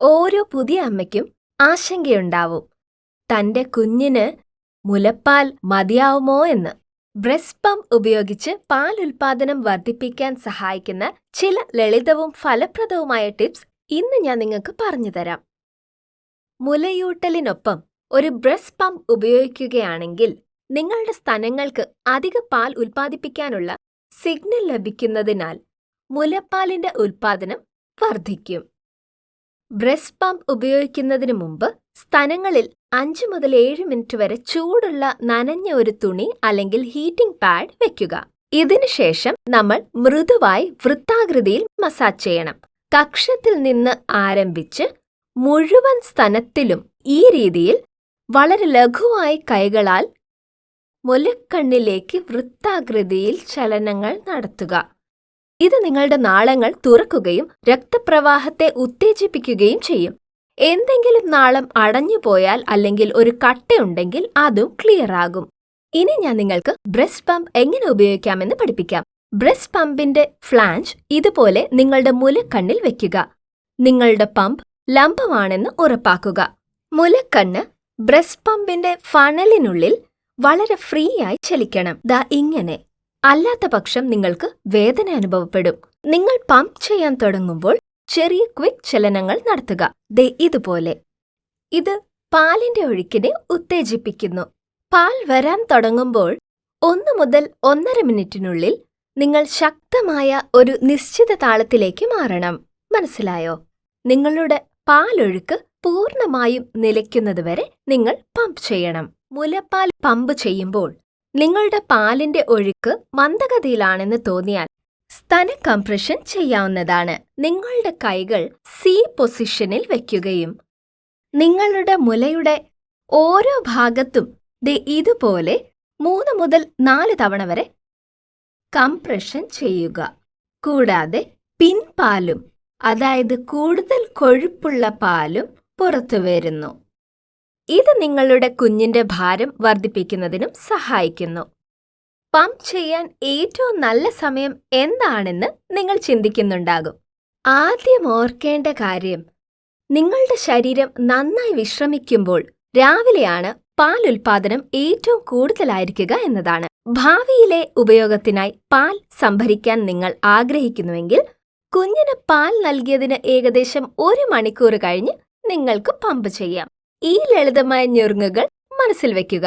ഓരോ പുതിയ അമ്മയ്ക്കും ആശങ്കയുണ്ടാവും. തന്റെ കുഞ്ഞിന് മുലപ്പാൽ മതിയാവുമോ എന്ന്. ബ്രസ്റ്റ് പമ്പ് ഉപയോഗിച്ച് പാൽ ഉൽപാദനം വർദ്ധിപ്പിക്കാൻ സഹായിക്കുന്ന ചില ലളിതവും ഫലപ്രദവുമായ ടിപ്സ് ഇന്ന് ഞാൻ നിങ്ങൾക്ക് പറഞ്ഞുതരാം മുലയൂട്ടലിനൊപ്പം ഒരു ബ്രസ്റ്റ് പമ്പ് ഉപയോഗിക്കുകയാണെങ്കിൽ നിങ്ങളുടെ സ്ഥലങ്ങൾക്ക് അധിക പാൽ ഉൽപ്പാദിപ്പിക്കാനുള്ള സിഗ്നൽ ലഭിക്കുന്നതിനാൽ മുലപ്പാലിന്റെ ഉൽപാദനം വർദ്ധിക്കും. ബ്രസ്റ്റ് പമ്പ് ഉപയോഗിക്കുന്നതിന് മുമ്പ് സ്തനങ്ങളിൽ അഞ്ച് മുതൽ ഏഴ് മിനിറ്റ് വരെ ചൂടുള്ള നനഞ്ഞ ഒരു തുണി അല്ലെങ്കിൽ ഹീറ്റിംഗ് പാഡ് വെക്കുക. ഇതിനുശേഷം നമ്മൾ മൃദുവായി വൃത്താകൃതിയിൽ മസാജ് ചെയ്യണം. കക്ഷത്തിൽ നിന്ന് ആരംഭിച്ച് മുഴുവൻ സ്തനത്തിലും ഈ രീതിയിൽ വളരെ ലഘുവായി കൈകളാൽ മുലക്കണ്ണിലേക്ക് വൃത്താകൃതിയിൽ ചലനങ്ങൾ നടത്തുക. ഇത് നിങ്ങളുടെ നാളങ്ങൾ തുറക്കുകയും രക്തപ്രവാഹത്തെ ഉത്തേജിപ്പിക്കുകയും ചെയ്യും. എന്തെങ്കിലും നാളം അടഞ്ഞുപോയാൽ അല്ലെങ്കിൽ ഒരു കട്ടയുണ്ടെങ്കിൽ അതും ക്ലിയർ ആകും. ഇനി ഞാൻ നിങ്ങൾക്ക് ബ്രസ്റ്റ് പമ്പ് എങ്ങനെ ഉപയോഗിക്കാമെന്ന് പഠിപ്പിക്കാം. ബ്രസ്റ്റ് പമ്പിന്റെ ഫ്ലാഞ്ച് ഇതുപോലെ നിങ്ങളുടെ മുലക്കണ്ണിൽ വെക്കുക. നിങ്ങളുടെ പമ്പ് ലംബമാണെന്ന് ഉറപ്പാക്കുക. മുലക്കണ്ണ് ബ്രസ്റ്റ് പമ്പിന്റെ ഫണലിനുള്ളിൽ വളരെ ഫ്രീ ആയി ചലിക്കണം. ദാ ഇങ്ങനെ. അല്ലാത്ത പക്ഷം നിങ്ങൾക്ക് വേദന അനുഭവപ്പെടും. നിങ്ങൾ പമ്പ് ചെയ്യാൻ തുടങ്ങുമ്പോൾ ചെറിയ ക്വിക്ക് ചലനങ്ങൾ നടത്തുക. ദേ ഇതുപോലെ. ഇത് പാലിന്റെ ഒഴുക്കിനെ ഉത്തേജിപ്പിക്കുന്നു. പാൽ വരാൻ തുടങ്ങുമ്പോൾ ഒന്ന് മുതൽ ഒന്നര മിനിറ്റിനുള്ളിൽ നിങ്ങൾ ശക്തമായ ഒരു നിശ്ചിത താളത്തിലേക്ക് മാറണം. മനസ്സിലായോ? നിങ്ങളുടെ പാലൊഴുക്ക് പൂർണമായും നിലയ്ക്കുന്നതുവരെ നിങ്ങൾ പമ്പ് ചെയ്യണം. മുലപ്പാൽ പമ്പ് ചെയ്യുമ്പോൾ നിങ്ങളുടെ പാലിന്റെ ഒഴുക്ക് മന്ദഗതിയിലാണെന്ന് തോന്നിയാൽ സ്തന കംപ്രഷൻ ചെയ്യാവുന്നതാണ്. നിങ്ങളുടെ കൈകൾ സി പൊസിഷനിൽ വയ്ക്കുകയും നിങ്ങളുടെ മുലയുടെ ഓരോ ഭാഗത്തും ദേ ഇതുപോലെ മൂന്ന് മുതൽ നാല് തവണ വരെ കംപ്രഷൻ ചെയ്യുക. കൂടാതെ പിൻപാലും അതായത് കൂടുതൽ കൊഴുപ്പുള്ള പാലും പുറത്തു വരുന്നു. ഇത് നിങ്ങളുടെ കുഞ്ഞിന്റെ ഭാരം വർദ്ധിപ്പിക്കുന്നതിനും സഹായിക്കുന്നു. പമ്പ് ചെയ്യാൻ ഏറ്റവും നല്ല സമയം എന്താണെന്ന് നിങ്ങൾ ചിന്തിക്കുന്നുണ്ടാകും. ആദ്യം ഓർക്കേണ്ട കാര്യം നിങ്ങളുടെ ശരീരം നന്നായി വിശ്രമിക്കുമ്പോൾ രാവിലെയാണ് പാൽ ഉൽപാദനം ഏറ്റവും കൂടുതലായിരിക്കുക എന്നതാണ്. ഭാവിയിലെ ഉപയോഗത്തിനായി പാൽ സംഭരിക്കാൻ നിങ്ങൾ ആഗ്രഹിക്കുന്നുവെങ്കിൽ കുഞ്ഞിന് പാൽ നൽകിയതിന് ഏകദേശം ഒരു മണിക്കൂർ കഴിഞ്ഞ് നിങ്ങൾക്ക് പമ്പ് ചെയ്യാം. ഈ ലളിതമായ ഞെറുങ്ങുകൾ മനസ്സിൽ വെക്കുക